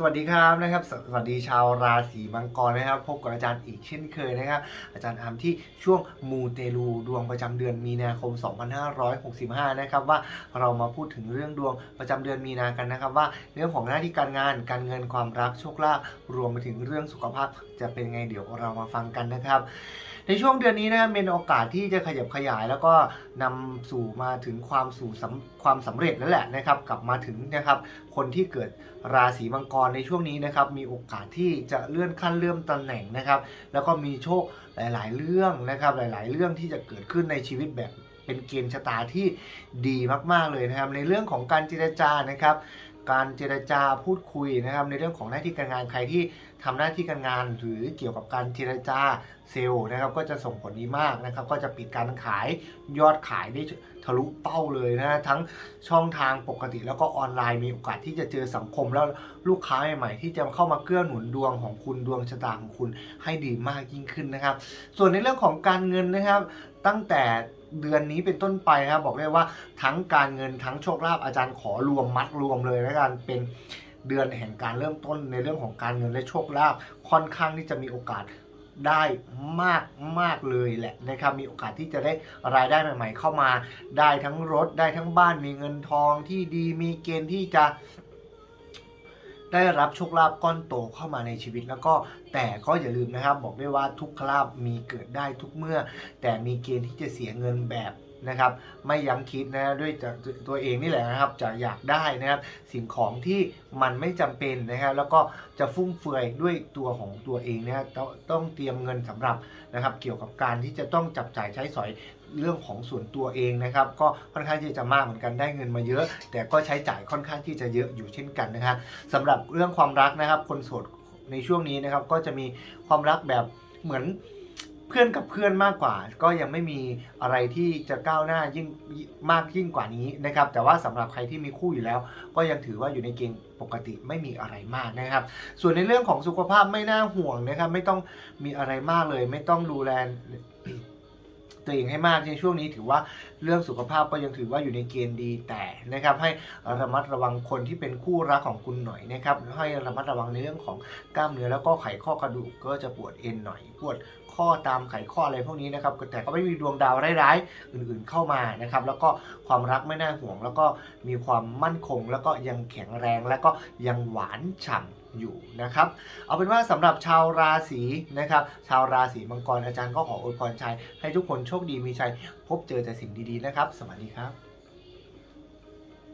สวัสดีครับนะครับสวัสดีชาวราศีมังกรนะครับ พบกับอาจารย์อีกเช่นเคยนะครับ อาจารย์อามที่ช่วงมูเตลูดวงประจำเดือนมีนาคม 2565 นะครับว่าเรามาพูดถึงเรื่องดวงประจำเดือนมีนากันนะครับ ว่าเรื่องของหน้าที่การงานการเงินความรักโชคลาภรวมไปถึงเรื่องสุขภาพจะเป็นไงเดี๋ยวเรามาฟังกันนะครับ ในช่วงเดือนนี้นะครับเป็นโอกาสที่จะขยับขยาย แล้วก็นำสู่มาถึงความสู่สความสำเร็จนั่นแหละนะครับกลับมาถึงนะครับคนที่เกิดราศีมังกรในช่วงนี้นะครับมีโอกาสที่จะเลื่อนขั้นเลื่อนตำแหน่งนะครับแล้วก็มีโชคหลาย ๆ เรื่องนะครับหลาย ๆ เรื่องที่จะเกิดขึ้นในชีวิตแบบเป็นเกณฑ์ชะตาที่ดีมาก ๆ เลยนะครับ ในเรื่องของการเจรจานะครับ การเจรจาพูดคุยนะครับในเรื่องของหน้าที่การงานใครที่ทำหน้าที่การงานหรือเกี่ยวกับการเจรจาเซลล์นะครับก็จะส่งผลดีมากนะครับก็จะปิดการขายยอดขายได้ทะลุเป้าเลยนะทั้งช่องทางปกติแล้วก็ออนไลน์มีโอกาสที่จะเจอสังคมแล้วลูกค้าใหม่ๆที่จะเข้ามาเกื้อหนุนดวงของคุณดวงชะตาของคุณให้ดีมากยิ่งขึ้นนะครับ ส่วนในเรื่องของการเงินนะครับตั้งแต่ เดือนนี้เป็นต้นไปนะครับบอกได้ว่าทั้งการเงินทั้งโชคลาภอาจารย์ขอรวมมัดรวมเลยแล้วกันเป็นเดือนแห่งการเริ่มต้นในเรื่องของการเงินและโชคลาภค่อนข้างที่จะมีโอกาสได้มากมากเลยแหละนะครับมีโอกาสที่จะได้รายได้ใหม่ ๆ เข้ามา ได้ทั้งรถได้ทั้งบ้านมีเงินทองที่ดีมีเกณฑ์ที่จะ ได้รับโชคลาภก้อนโตเข้ามาในชีวิต แล้วก็แต่ก็อย่าลืมนะครับ บอกได้ว่าทุกขลาภมีเกิดได้ทุกเมื่อ แต่มีเกณฑ์ที่จะเสียเงินแบบ นะครับ ไม่ยั้งคิดนะด้วยจะตัวเองนี่แหละนะครับ จะอยากได้นะครับ สิ่งของที่มันไม่จำเป็นนะครับ แล้วก็จะฟุ่มเฟือยด้วยตัวของตัวเองนะครับต้องต้องเตรียมเงินสำหรับนะครับ เกี่ยวกับการที่จะต้องจับจ่ายใช้สอยเรื่องของส่วนตัวเองนะครับ ก็ค่อนข้างที่จะมากเหมือนกันได้เงินมาเยอะ แต่ก็ใช้จ่ายค่อนข้างที่จะเยอะอยู่เช่นกันนะครับสำหรับเรื่องความรักนะครับ คนโสดในช่วงนี้นะครับ ก็จะมีความรักแบบเหมือน เพื่อนกับเพื่อนมากกว่า ก็ยังไม่มีอะไรที่จะก้าวหน้ายิ่งมากยิ่งกว่านี้นะครับ แต่ว่าสำหรับใครที่มีคู่อยู่แล้ว ก็ยังถือว่าอยู่ในเกณฑ์ปกติไม่มีอะไรมากนะครับ ส่วนในเรื่องของสุขภาพไม่น่าห่วงนะครับ ไม่ต้องมีอะไรมากเลย ไม่ต้องดูแลตัวเองให้มากในช่วงนี้ถือว่าเรื่องสุขภาพก็ยังถือว่าอยู่ในเกณฑ์ดีแต่นะครับ ให้ระมัดระวังคนที่เป็นคู่รักของคุณหน่อยนะครับให้ระมัดระวังในเรื่องของกล้ามเนื้อแล้วก็ไขข้อกระดูกก็จะปวดเอ็นหน่อยปวด ข้อตามไขข้ออะไรพวกนี้นะครับแต่ก็ไม่มีดวงดาวร้ายๆอื่นๆเข้ามานะครับแล้วก็ความรักไม่น่าห่วง แล้วก็มีความมั่นคง แล้วก็ยังแข็งแรงแล้วก็ยังหวานฉ่ำอยู่นะครับเอาเป็นว่าสำหรับชาวราศีนะครับชาวราศีมังกรอาจารย์ก็ขออวยพรชัยให้ทุกคนโชคดีมีชัยพบเจอแต่สิ่งดีๆนะครับ สวัสดีครับ